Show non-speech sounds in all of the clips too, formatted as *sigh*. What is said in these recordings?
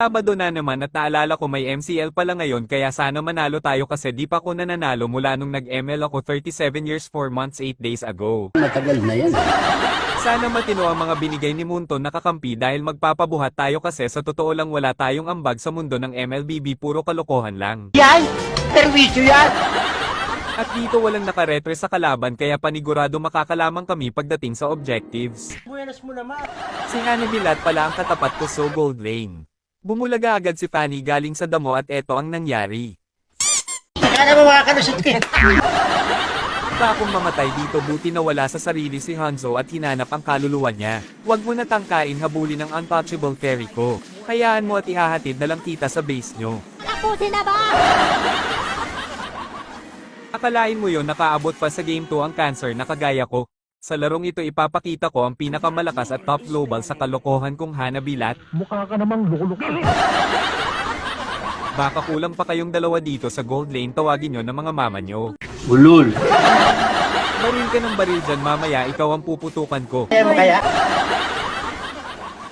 Sabado na naman at naalala ko may MCL pala ngayon kaya sana manalo tayo kasi di pa ako nananalo mula nung nag-ML ako 37 years 4 months 8 days ago. Matagal na yan. Sana matino ang mga binigay ni Munto na kakampi dahil magpapabuhat tayo kasi sa totoo lang wala tayong ambag sa mundo ng MLBB puro kalokohan lang. Yan! Servisyo yan! At dito walang nakaretre sa kalaban kaya panigurado makakalamang kami pagdating sa objectives. Buenas mo naman. Si Hannah Bilat pala ang katapat ko so gold lane. Bumulaga agad si Fanny galing sa damo at eto ang nangyari. Saka na makakalusot ka. Pa akong mamatay dito buti na wala sa sarili si Hanzo at hinanap ang kaluluwa niya. Huwag mo na tangkain habulin ang untouchable fairy ko. Hayaan mo at ihahatid na lang kita sa base nyo. Tapusin na ba? Akalain mo yon nakaabot pa sa game 2 ang cancer na kagaya ko. Sa larong ito ipapakita ko ang pinakamalakas at top global sa kalokohan kong Hana Bilat. Mukha ka namang lukulok. Baka kulang pa kayong dalawa dito sa gold lane tawagin nyo ng mga mama nyo. Ulul. Baril ka ng baril dyan mamaya ikaw ang puputukan ko. Kaya mo kaya?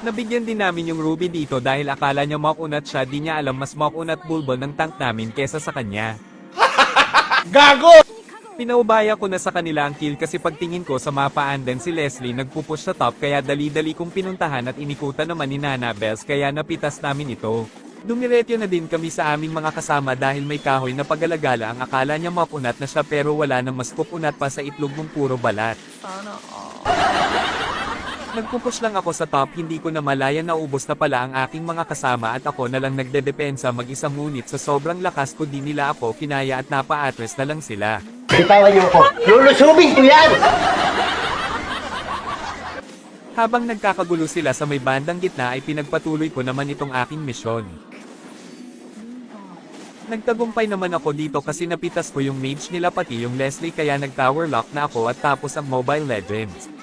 Nabigyan din namin yung Ruby dito dahil akala niya makunat siya di niya alam mas makunat bulbul ng tank namin kesa sa kanya. *laughs* Gago! Pinaubaya ko na sa kanila ang kill kasi pagtingin ko sa mapaan din si Leslie nagpupush sa top kaya dali-dali kong pinuntahan at inikutan naman ni Nana Bells kaya napitas namin ito. Dumiretyo na din kami sa aming mga kasama dahil may kahoy na pagalagala ang akala niya mapunat na siya pero wala nang mas pupunat pa sa itlog mong puro balat. Nagpupush lang ako sa top hindi ko na malaya na ubos na pala ang aking mga kasama at ako na lang nagdedepensa mag-isa ngunit sa sobrang lakas ko di nila ako kinaya at napa-atres na lang sila. Bitawan niyo ako. Lulusubin ko yan! Habang nagkakagulo sila sa may bandang gitna ay pinagpatuloy ko naman itong aking misyon. Nagtagumpay naman ako dito kasi napitas ko yung mage nila pati yung Leslie kaya nag-tower lock na ako at tapos ang Mobile Legends.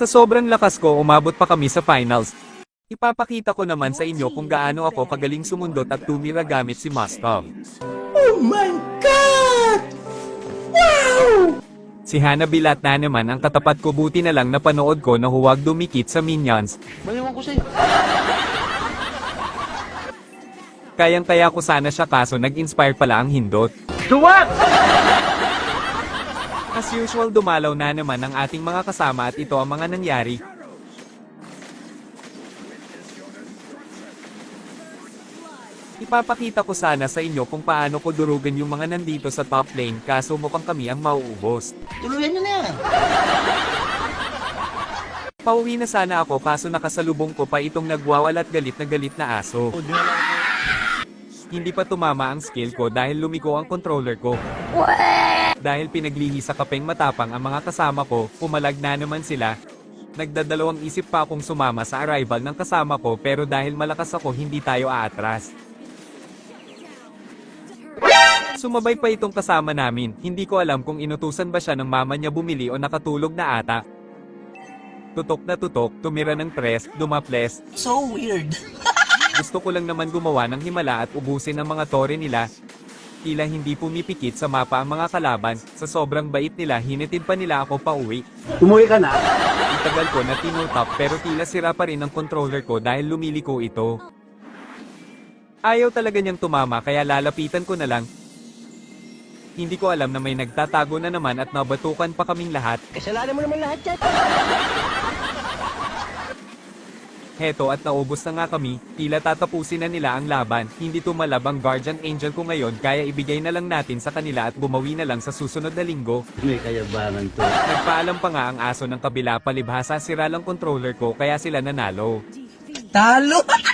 Sa sobrang lakas ko umabot pa kami sa finals. Ipapakita ko naman sa inyo kung gaano ako kagaling sumundot at tumira gamit si Mustang. Oh my God! Wow! Si Hana Bilat na naman ang katapat ko buti na lang napanood ko na huwag dumikit sa minions. Maliwan ko sa'yo. Kayang-kaya ko sana siya kaso nag-inspire pala ang hindot. Duwag! As usual dumalaw na naman ang ating mga kasama at ito ang mga nangyari. Ipapakita ko sana sa inyo kung paano ko durugan yung mga nandito sa top lane kaso mukhang kami ang mauubos. Tuluyan niyo na yan. Pauwi na sana ako kaso nakasalubong ko pa itong nagwawalat galit na galit na aso. Hindi pa tumama ang skill ko dahil lumiko ang controller ko. Dahil pinaglihi sa kapeng matapang ang mga kasama ko, pumalag na naman sila. Nagdadalawang isip pa akong sumama sa arrival ng kasama ko pero dahil malakas ako hindi tayo aatras. Sumabay pa itong kasama namin, hindi ko alam kung inutusan ba siya ng mama niya bumili o nakatulog na ata. Tutok na tutok, tumira ng press, dumaples, So weird. *laughs* gusto ko lang naman gumawa ng himala at ubusin ang mga tore nila. Tila hindi pumipikit sa mapa ang mga kalaban, sa sobrang bait nila hinitid pa nila ako pauwi. Umuwi ka na? Ang tagal ko na tinutop pero tila sira pa rin ang controller ko dahil lumiliko ito. Ayaw talaga niyang tumama kaya lalapitan ko na lang. Hindi ko alam na may nagtatago na naman at nabatukan pa kaming lahat. Kasalanan mo naman lahat yan. Heto at naubos na nga kami, tila tatapusin na nila ang laban, hindi tumalab ang Guardian Angel ko ngayon kaya ibigay na lang natin sa kanila at bumawi na lang sa susunod na linggo. May kayabangan to. Nagpaalam pa nga ang aso ng kabila palibhasa sira lang controller ko kaya sila nanalo. Talo! *laughs*